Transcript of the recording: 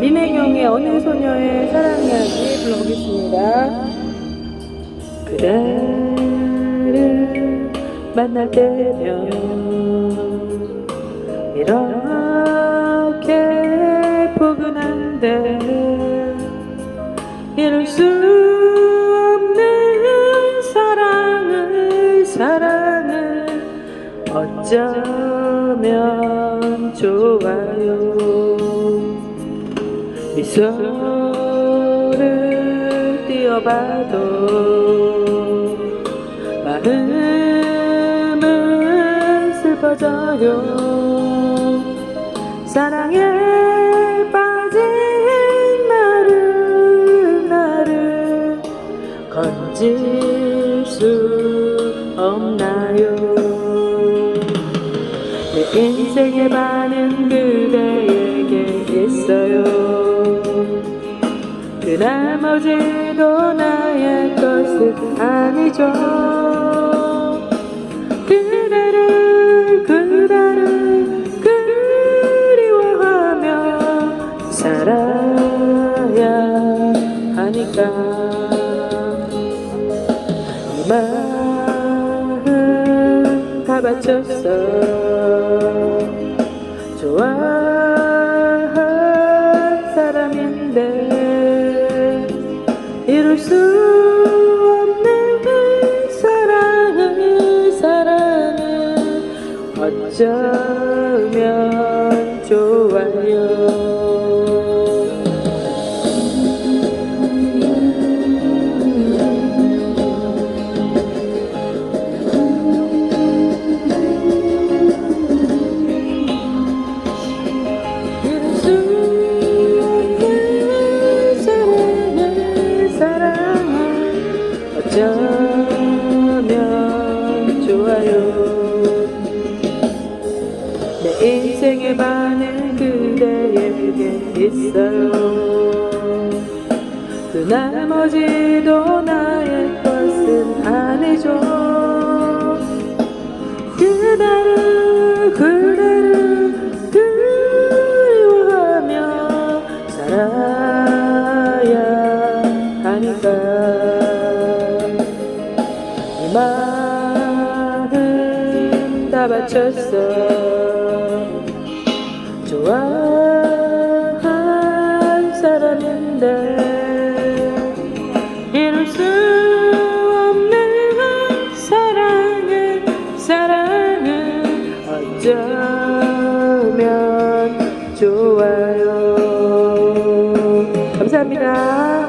민혜경의 어느 소녀의 사랑 이야기 불러보겠습니다. 그대를 만날 때면 이렇게 포근한데 이룰 수 없는 사랑을 사랑을 어쩌면 좋아요. 미소를 띄어봐도 마음은 슬퍼져요. 사랑에 빠진 나를 나를 건질 수 없나요 내 인생의 반은 그대에게 있어요. 그 나머지도 나의 것은 아니죠. 그대를 그대를 그리워하며 살아야 하니까 바쳤어. 좋아한 사람인데 이룰 수 없는 사랑을 사랑을 어쩌면 좋아요 내 인생의 반은 그대에게 있어요. 그 나머지도 나의 것은 아니죠. 그대를 그대를 그리워하며 살아야 하니까. 이 마음 다 바쳤어. 좋아한 사람인데 이룰 수 없는 사랑을 사랑을 어쩌면 좋아요. 감사합니다